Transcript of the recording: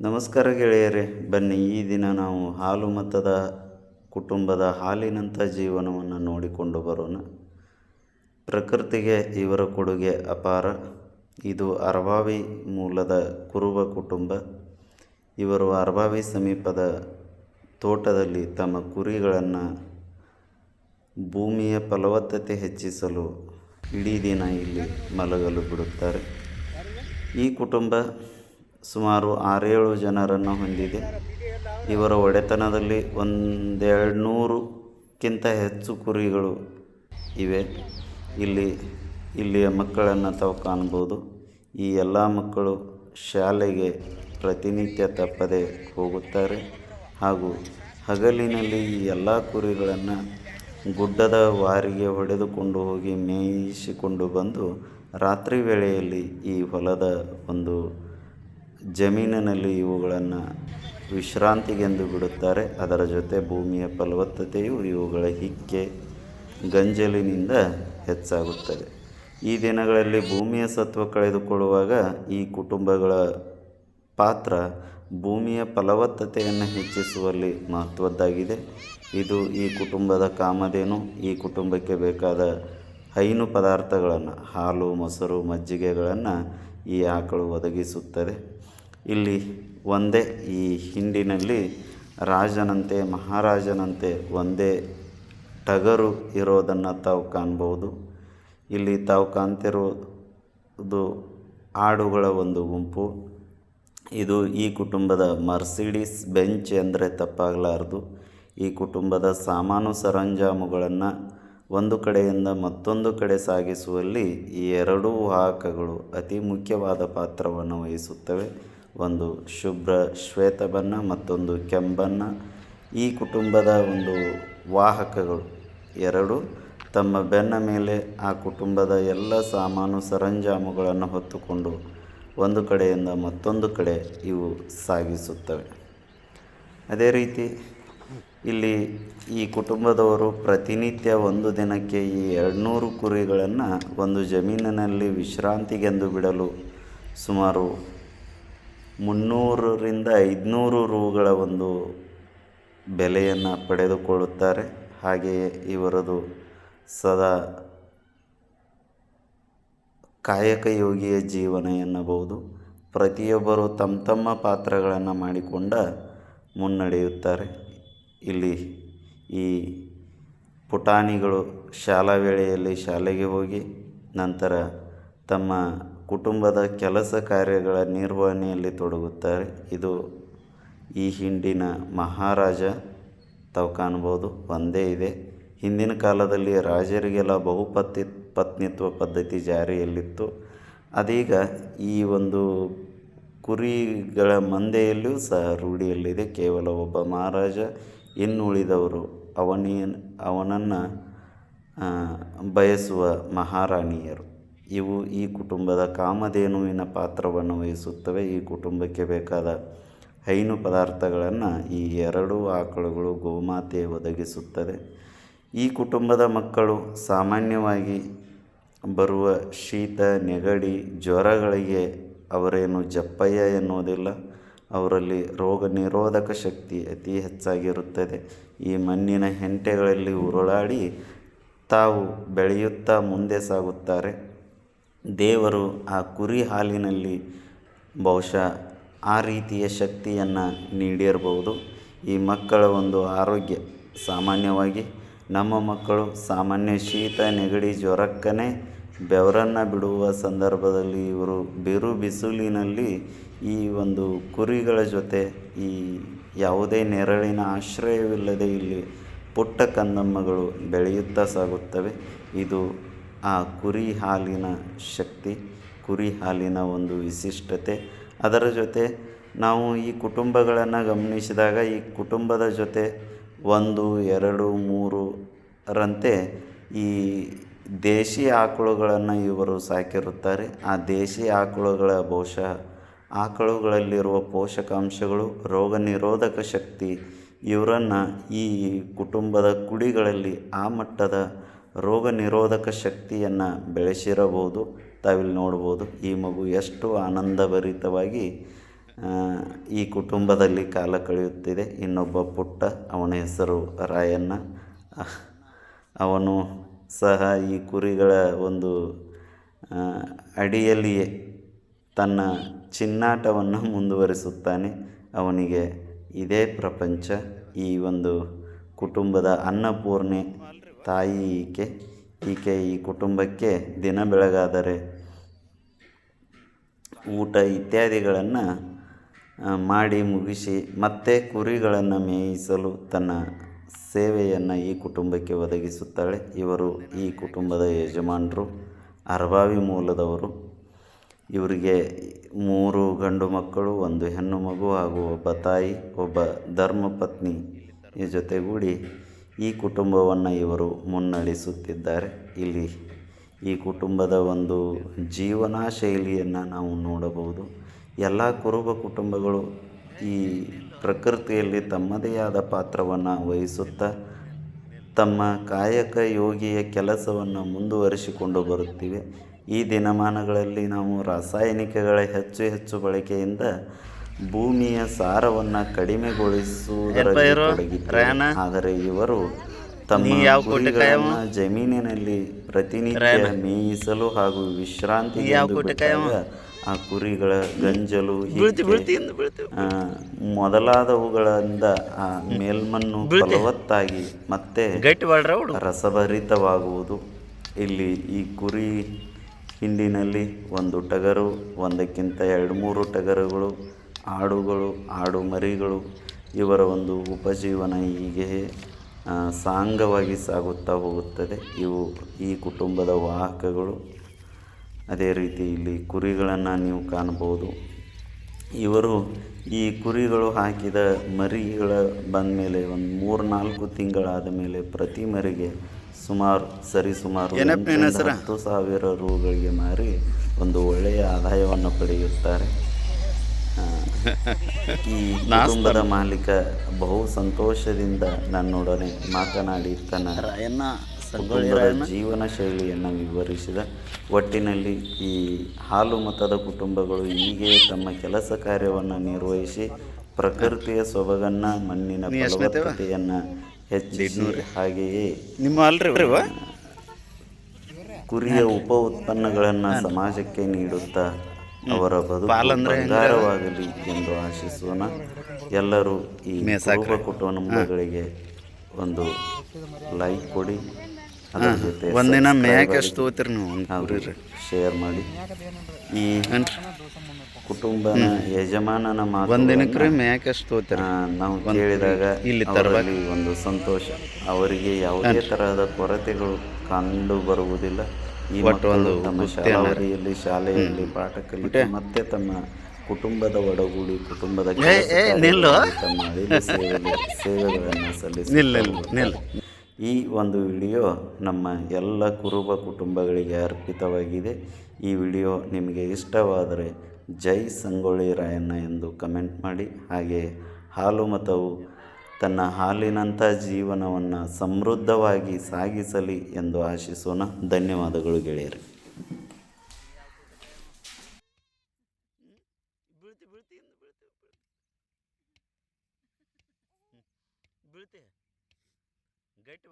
ನಮಸ್ಕಾರ ಗೆಳೆಯರೇ, ಬನ್ನಿ ಈ ದಿನ ನಾವು ಹಾಲು ಮತದ ಕುಟುಂಬದ ಹಾಲಿನಂಥ ಜೀವನವನ್ನು ನೋಡಿಕೊಂಡು ಬರೋಣ. ಪ್ರಕೃತಿಗೆ ಇವರ ಕೊಡುಗೆ ಅಪಾರ. ಇದು ಅರಭಾವಿ ಮೂಲದ ಕುರುಬ ಕುಟುಂಬ. ಇವರು ಅರಭಾವಿ ಸಮೀಪದ ತೋಟದಲ್ಲಿ ತಮ್ಮ ಕುರಿಗಳನ್ನು ಭೂಮಿಯ ಫಲವತ್ತತೆ ಹೆಚ್ಚಿಸಲು ಇಡೀ ದಿನ ಇಲ್ಲಿ ಮಲಗಲು ಬಿಡುತ್ತಾರೆ. ಈ ಕುಟುಂಬ ಸುಮಾರು ಆರೇಳು ಜನರನ್ನು ಹೊಂದಿದೆ. ಇವರ ಒಡೆತನದಲ್ಲಿ ಒಂದೆರಡು ನೂರಕ್ಕಿಂತ ಹೆಚ್ಚು ಕುರಿಗಳು ಇವೆ. ಇಲ್ಲಿ, ಇಲ್ಲಿಯ ಮಕ್ಕಳನ್ನು ತಾವು ಕಾಣ್ಬೋದು ಈ ಎಲ್ಲ ಮಕ್ಕಳು ಶಾಲೆಗೆ ಪ್ರತಿನಿತ್ಯ ತಪ್ಪದೆ ಹೋಗುತ್ತಾರೆ ಹಾಗೂ ಹಗಲಿನಲ್ಲಿ ಈ ಎಲ್ಲ ಕುರಿಗಳನ್ನು ಗುಡ್ಡದ ವಾರಿಗೆ ಹೊಡೆದುಕೊಂಡು ಹೋಗಿ ಮೇಯಿಸಿಕೊಂಡು ಬಂದು ರಾತ್ರಿ ವೇಳೆಯಲ್ಲಿ ಈ ಹೊಲದ ಒಂದು ಜಮೀನಿನಲ್ಲಿ ಇವುಗಳನ್ನು ವಿಶ್ರಾಂತಿಗೆಂದು ಬಿಡುತ್ತಾರೆ. ಅದರ ಜೊತೆ ಭೂಮಿಯ ಫಲವತ್ತತೆಯು ಇವುಗಳ ಹಿಕ್ಕೆ ಗಂಜಲಿನಿಂದ ಹೆಚ್ಚಾಗುತ್ತದೆ. ಈ ದಿನಗಳಲ್ಲಿ ಭೂಮಿಯ ಸತ್ವ ಕಳೆದುಕೊಳ್ಳುವಾಗ ಈ ಕುಟುಂಬಗಳ ಪಾತ್ರ ಭೂಮಿಯ ಫಲವತ್ತತೆಯನ್ನು ಹೆಚ್ಚಿಸುವಲ್ಲಿ ಮಹತ್ವದ್ದಾಗಿದೆ. ಇದು ಈ ಕುಟುಂಬದ ಕಾಮಧೇನು, ಈ ಕುಟುಂಬಕ್ಕೆ ಬೇಕಾದ ಹೈನು ಪದಾರ್ಥಗಳನ್ನು, ಹಾಲು, ಮೊಸರು, ಮಜ್ಜಿಗೆಗಳನ್ನು ಈ ಆಕಳು ಒದಗಿಸುತ್ತದೆ. ಇಲ್ಲಿ ಒಂದೇ ಈ ಹಿಂಡಿನಲ್ಲಿ ರಾಜನಂತೆ, ಮಹಾರಾಜನಂತೆ ಒಂದೇ ಟಗರು ಇರೋದನ್ನು ತಾವು ಕಾಣ್ಬೋದು. ಇಲ್ಲಿ ತಾವು ಕಾಣ್ತಿರೋದು ಆಡುಗಳ ಒಂದು ಗುಂಪು. ಇದು ಈ ಕುಟುಂಬದ ಮರ್ಸಿಡೀಸ್ ಬೆಂಚ್ ಅಂದರೆ ತಪ್ಪಾಗಲಾರದು. ಈ ಕುಟುಂಬದ ಸಾಮಾನು ಸರಂಜಾಮುಗಳನ್ನು ಒಂದು ಕಡೆಯಿಂದ ಮತ್ತೊಂದು ಕಡೆ ಸಾಗಿಸುವಲ್ಲಿ ಈ ಎರಡೂ ವಾಹಕಗಳು ಅತಿ ಮುಖ್ಯವಾದ ಪಾತ್ರವನ್ನು ವಹಿಸುತ್ತವೆ. ಒಂದು ಶುಭ್ರ ಶ್ವೇತ ಬಣ್ಣ ಮತ್ತೊಂದು ಕೆಂಬಣ್ಣ. ಈ ಕುಟುಂಬದ ಒಂದು ವಾಹಕಗಳು ಎರಡು. ತಮ್ಮ ಬೆನ್ನ ಮೇಲೆ ಆ ಕುಟುಂಬದ ಎಲ್ಲ ಸಾಮಾನು ಸರಂಜಾಮುಗಳನ್ನು ಹೊತ್ತುಕೊಂಡು ಒಂದು ಕಡೆಯಿಂದ ಮತ್ತೊಂದು ಕಡೆ ಇವು ಸಾಗಿಸುತ್ತವೆ. ಅದೇ ರೀತಿ ಇಲ್ಲಿ ಈ ಕುಟುಂಬದವರು ಪ್ರತಿನಿತ್ಯ ಒಂದು ದಿನಕ್ಕೆ ಈ ಎರಡುನೂರು ಕುರಿಗಳನ್ನು ಒಂದು ಜಮೀನಿನಲ್ಲಿ ವಿಶ್ರಾಂತಿಗೆಂದು ಬಿಡಲು ಸುಮಾರು ಮುನ್ನೂರರಿಂದ ಐದುನೂರು ರೂಗಳ ಒಂದು ಬೆಲೆಯನ್ನು ಪಡೆದುಕೊಳ್ಳುತ್ತಾರೆ. ಹಾಗೆಯೇ ಇವರದು ಸದಾ ಕಾಯಕಯೋಗಿಯ ಜೀವನ ಎನ್ನಬಹುದು. ಪ್ರತಿಯೊಬ್ಬರು ತಮ್ಮ ತಮ್ಮ ಪಾತ್ರಗಳನ್ನು ಮಾಡಿಕೊಂಡ ಮುನ್ನಡೆಯುತ್ತಾರೆ. ಇಲ್ಲಿ ಈ ಪುಟಾಣಿಗಳು ಶಾಲಾ ವೇಳೆಯಲ್ಲಿ ಶಾಲೆಗೆ ಹೋಗಿ ನಂತರ ತಮ್ಮ ಕುಟುಂಬದ ಕೆಲಸ ಕಾರ್ಯಗಳ ನಿರ್ವಹಣೆಯಲ್ಲಿ ತೊಡಗುತ್ತಾರೆ. ಇದು ಈ ಹಿಂಡಿನ ಮಹಾರಾಜ ತಾವು ಕಾಣ್ಬೋದು ಒಂದೇ ಇದೆ. ಹಿಂದಿನ ಕಾಲದಲ್ಲಿ ರಾಜರಿಗೆಲ್ಲ ಬಹುಪತಿ ಪತ್ನಿತ್ವ ಪದ್ಧತಿ ಜಾರಿಯಲ್ಲಿತ್ತು. ಅದೀಗ ಈ ಒಂದು ಕುರಿಗಳ ಮಂದೆಯಲ್ಲಿಯೂ ಸಹ ರೂಢಿಯಲ್ಲಿದೆ. ಕೇವಲ ಒಬ್ಬ ಮಹಾರಾಜ ಇನ್ನುಳಿದವರು ಅವನಿಯ, ಅವನನ್ನು ಬಯಸುವ ಮಹಾರಾಣಿಯರು. ಇವು ಈ ಕುಟುಂಬದ ಕಾಮಧೇನುವಿನ ಪಾತ್ರವನ್ನು ವಹಿಸುತ್ತವೆ. ಈ ಕುಟುಂಬಕ್ಕೆ ಬೇಕಾದ ಹೈನು ಪದಾರ್ಥಗಳನ್ನು ಈ ಎರಡೂ ಆಕಳುಗಳು ಗೋಮಾತೆ ಒದಗಿಸುತ್ತದೆ ಈ ಕುಟುಂಬದ ಮಕ್ಕಳು ಸಾಮಾನ್ಯವಾಗಿ ಬರುವ ಶೀತ, ನೆಗಡಿ, ಜ್ವರಗಳಿಗೆ ಅವರೇನು ಜಪ್ಪಯ್ಯ ಎನ್ನುವುದಿಲ್ಲ. ಅವರಲ್ಲಿ ರೋಗ ನಿರೋಧಕ ಶಕ್ತಿ ಅತಿ ಹೆಚ್ಚಾಗಿರುತ್ತದೆ. ಈ ಮಣ್ಣಿನ ಹೆಂಟೆಗಳಲ್ಲಿ ಉರುಳಾಡಿ ತಾವು ಬೆಳೆಯುತ್ತಾ ಮುಂದೆ ಸಾಗುತ್ತಾರೆ. ದೇವರು ಆ ಕುರಿ ಹಾಲಿನಲ್ಲಿ ಬಹುಶಃ ಆ ರೀತಿಯ ಶಕ್ತಿಯನ್ನು ನೀಡಿರಬಹುದು. ಈ ಮಕ್ಕಳ ಒಂದು ಆರೋಗ್ಯ ಸಾಮಾನ್ಯವಾಗಿ ನಮ್ಮ ಮಕ್ಕಳು ಸಾಮಾನ್ಯ ಶೀತ, ನೆಗಡಿ, ಜ್ವರಕ್ಕನೆ ಬೆವರನ್ನು ಬಿಡುವ ಸಂದರ್ಭದಲ್ಲಿ ಇವರು ಬಿರು ಬಿಸಿಲಿನಲ್ಲಿ ಈ ಒಂದು ಕುರಿಗಳ ಜೊತೆ ಈ ಯಾವುದೇ ನೆರಳಿನ ಆಶ್ರಯವಿಲ್ಲದೆ ಇಲ್ಲಿ ಪುಟ್ಟ ಕಂದಮ್ಮಗಳು ಬೆಳೆಯುತ್ತಾ ಸಾಗುತ್ತವೆ. ಇದು ಆ ಕುರಿ ಹಾಲಿನ ಶಕ್ತಿ, ಕುರಿ ಹಾಲಿನ ಒಂದು ವಿಶಿಷ್ಟತೆ. ಅದರ ಜೊತೆ ನಾವು ಈ ಕುಟುಂಬಗಳನ್ನು ಗಮನಿಸಿದಾಗ ಈ ಕುಟುಂಬದ ಜೊತೆ ಒಂದು, ಎರಡು, ಮೂರು ರಂತೆ ಈ ದೇಶಿ ಆಕಳುಗಳನ್ನು ಇವರು ಸಾಕಿರುತ್ತಾರೆ. ಆ ದೇಶಿ ಆಕಳುಗಳ ಬಹುಶಃ ಆಕಳುಗಳಲ್ಲಿರುವ ಪೋಷಕಾಂಶಗಳು, ರೋಗ ನಿರೋಧಕ ಶಕ್ತಿ, ಇವರನ್ನು ಈ ಕುಟುಂಬದ ಕುಡಿಗಳಲ್ಲಿ ಆ ಮಟ್ಟದ ರೋಗ ನಿರೋಧಕ ಶಕ್ತಿಯನ್ನು ಬೆಳೆಸಿರಬಹುದು, ತಾವಿಲ್ಲಿ ನೋಡ್ಬೋದು. ಈ ಮಗು ಎಷ್ಟು ಆನಂದಭರಿತವಾಗಿ ಈ ಕುಟುಂಬದಲ್ಲಿ ಕಾಲ ಕಳೆಯುತ್ತಿದೆ. ಇನ್ನೊಬ್ಬ ಪುಟ್ಟ ಅವನ ಹೆಸರು ರಾಯಣ್ಣ. ಅವನು ಸಹ ಈ ಕುರಿಗಳ ಒಂದು ಅಡಿಯಲ್ಲಿಯೇ ತನ್ನ ಚಿನ್ನಾಟವನ್ನು ಮುಂದುವರಿಸುತ್ತಾನೆ. ಅವನಿಗೆ ಇದೇ ಪ್ರಪಂಚ. ಈ ಒಂದು ಕುಟುಂಬದ ಅನ್ನಪೂರ್ಣೆ ತಾಯಿ ಈಕೆ ಈಕೆ ಈ ಕುಟುಂಬಕ್ಕೆ ದಿನ ಬೆಳಗಾದರೆ. ಊಟ ಇತ್ಯಾದಿಗಳನ್ನು ಮಾಡಿ ಮುಗಿಸಿ ಮತ್ತೆ ಕುರಿಗಳನ್ನು ಮೇಯಿಸಲು ತನ್ನ ಸೇವೆಯನ್ನು ಈ ಕುಟುಂಬಕ್ಕೆ ಒದಗಿಸುತ್ತಾಳೆ. ಇವರು ಈ ಕುಟುಂಬದ ಯಜಮಾನರು ಅರ್ಭಾವಿ ಮೂಲದವರು. ಇವರಿಗೆ ಮೂರು ಗಂಡು ಮಕ್ಕಳು, ಒಂದು ಹೆಣ್ಣು ಮಗು ಹಾಗೂ ಒಬ್ಬ ತಾಯಿ, ಒಬ್ಬ ಧರ್ಮಪತ್ನಿ ಈ ಜೊತೆಗೂಡಿ ಈ ಕುಟುಂಬವನ್ನು ಇವರು ಮುನ್ನಡೆಸುತ್ತಿದ್ದಾರೆ. ಇಲ್ಲಿ ಈ ಕುಟುಂಬದ ಒಂದು ಜೀವನ ಶೈಲಿಯನ್ನು ನಾವು ನೋಡಬಹುದು. ಎಲ್ಲ ಕುರುಬ ಕುಟುಂಬಗಳು ಈ ಪ್ರಕೃತಿಯಲ್ಲಿ ತಮ್ಮದೇ ಆದ ಪಾತ್ರವನ್ನು ವಹಿಸುತ್ತಾ ತಮ್ಮ ಕಾಯಕ ಯೋಗಿಯ ಕೆಲಸವನ್ನು ಮುಂದುವರಿಸಿಕೊಂಡು ಬರುತ್ತಿವೆ. ಈ ದಿನಮಾನಗಳಲ್ಲಿ ನಾವು ರಾಸಾಯನಿಕಗಳ ಹೆಚ್ಚು ಹೆಚ್ಚು ಬಳಕೆಯಿಂದ ಭೂಮಿಯ ಸಾರವನ್ನು ಕಡಿಮೆಗೊಳಿಸುವುದರಲ್ಲಿ ಆದರೆ ಇವರು ತಮ್ಮ ಜಮೀನಿನಲ್ಲಿ ಪ್ರತಿನಿತ್ಯ ಮೇಯಿಸಲು ಹಾಗೂ ವಿಶ್ರಾಂತಿ ಆ ಕುರಿಗಳ ಗಂಜಲು ಮೊದಲಾದವುಗಳಿಂದ ಆ ಮೇಲ್ಮನ್ನು ಫಲವತ್ತಾಗಿ ಮತ್ತೆ ರಸಭರಿತವಾಗುವುದು. ಇಲ್ಲಿ ಈ ಕುರಿ ಹಿಂಡಿನಲ್ಲಿ ಒಂದು ಟಗರು ಒಂದಕ್ಕಿಂತ ಎರಡು ಮೂರು ಟಗರುಗಳು ಆಡುಗಳು ಆಡು ಮರಿಗಳು ಇವರ ಒಂದು ಉಪಜೀವನ ಹೀಗೆ ಸಾಂಗವಾಗಿ ಸಾಗುತ್ತಾ ಹೋಗುತ್ತದೆ. ಇವು ಈ ಕುಟುಂಬದ ವಾಹಕಗಳು. ಅದೇ ರೀತಿ ಇಲ್ಲಿ ಕುರಿಗಳನ್ನು ನೀವು ಕಾಣಬಹುದು. ಇವರು ಈ ಕುರಿಗಳು ಹಾಕಿದ ಮರಿಗಳ ಬಂದ ಮೇಲೆ ಒಂದು ಮೂರು ನಾಲ್ಕು ತಿಂಗಳಾದ ಮೇಲೆ ಪ್ರತಿ ಮರಿಗೆ ಸುಮಾರು ಸರಿ ಸುಮಾರು ಹತ್ತು ಸಾವಿರ ರೂಗಳಿಗೆ ಮಾರಿ ಒಂದು ಒಳ್ಳೆಯ ಆದಾಯವನ್ನು ಪಡೆಯುತ್ತಾರೆ. ಕುಟುಂಬದ ಮಾಲೀಕ ಬಹು ಸಂತೋಷದಿಂದ ನನ್ನೊಡನೆ ಮಾತನಾಡಿ ತನ್ನ ರಾಯಣ್ಣ ಕುಟುಂಬದ ಜೀವನ ಶೈಲಿಯನ್ನು ವಿವರಿಸಿದ ಒಟ್ಟಿನಲ್ಲಿ ಈ ಹಾಲು ಮತದ ಕುಟುಂಬಗಳು ಹೀಗೆ ತಮ್ಮ ಕೆಲಸ ಕಾರ್ಯವನ್ನು ನಿರ್ವಹಿಸಿ ಪ್ರಕೃತಿಯ ಸೊಬಗನ್ನ ಮಣ್ಣಿನ ಫಲವತ್ತತೆಯನ್ನು ಹೆಚ್ಚಿಸಿ ಹಾಗೆಯೇ ನಿಮ್ಮ ಅಲ್ರಿ ಕುರಿಯ ಉಪ ಉತ್ಪನ್ನಗಳನ್ನು ಸಮಾಜಕ್ಕೆ ನೀಡುತ್ತಾ ಅವರ ಬದುಕು ಬಂಗಾರವಾಗಲಿ ಎಂದು ಆಶಿಸೋಣ. ಎಲ್ಲರೂ ಈ ಕುರುಬ ಕುಟುಂಬಗಳಿಗೆ ಒಂದು ಲೈಕ್ ಕೊಡಿ. ಅದರ ಜೊತೆ ಒಂದಿನ ಮೇಯಕ್ಕೆ ಎಷ್ಟು ತಗೋತೀರಿ ನೀವು ಶೇರ್ ಮಾಡಿ. ಈ ಕುಟುಂಬನ ಯಜಮಾನನ ಮಾತು ಒಂದಿನಕ್ಕೆ ರೀ ಮ್ಯಾಕ್ ಎಷ್ಟು ತಗೋತೀರಿ ನಾವು ಕೇಳಿದಾಗ ಇಲ್ಲಿ ತರಲಿ ಒಂದು ಸಂತೋಷ. ಅವರಿಗೆ ಯಾವುದೇ ತರಹದ ಕೊರತೆಗಳು ಕಂಡು ಬರುವುದಿಲ್ಲ. ಈ ಮಕ್ಕಳು ತಮ್ಮ ಶಾಲಾವರಿಯಲ್ಲಿ ಶಾಲೆಯಲ್ಲಿ ಪಾಠ ಕಲಿತು ಮತ್ತೆ? ತಮ್ಮ ಕುಟುಂಬದ ಒಡಗೂಡಿ ಕುಟುಂಬದ ಕೆಲಸ ಕಾರ್ಯಗಳಲ್ಲಿ ತಮ್ಮ ಅಳಿಲು ಸೇವೆಯಲ್ಲಿ ಸೇವೆಗಳನ್ನು ಸಲ್ಲಿಸಿ ಈ ಒಂದು ವಿಡಿಯೋ ನಮ್ಮ ಎಲ್ಲ ಕುರುಬ ಕುಟುಂಬಗಳಿಗೆ ಅರ್ಪಿತವಾಗಿದೆ. ಈ ವಿಡಿಯೋ ನಿಮಗೆ ಇಷ್ಟವಾದರೆ ಜೈ ಸಂಗೊಳ್ಳಿ ರಾಯಣ್ಣ ಎಂದು ಕಮೆಂಟ್ ಮಾಡಿ. ಹಾಗೆ ಹಾಲು ಮತವು ತನ್ನ ಹಾಲಿನಂಥ ಜೀವನವನ್ನು ಸಮೃದ್ಧವಾಗಿ ಸಾಗಿಸಲಿ ಎಂದು ಆಶಿಸೋಣ. ಧನ್ಯವಾದಗಳು ಗೆಳೆಯರು. ಗಟ್ಟಿ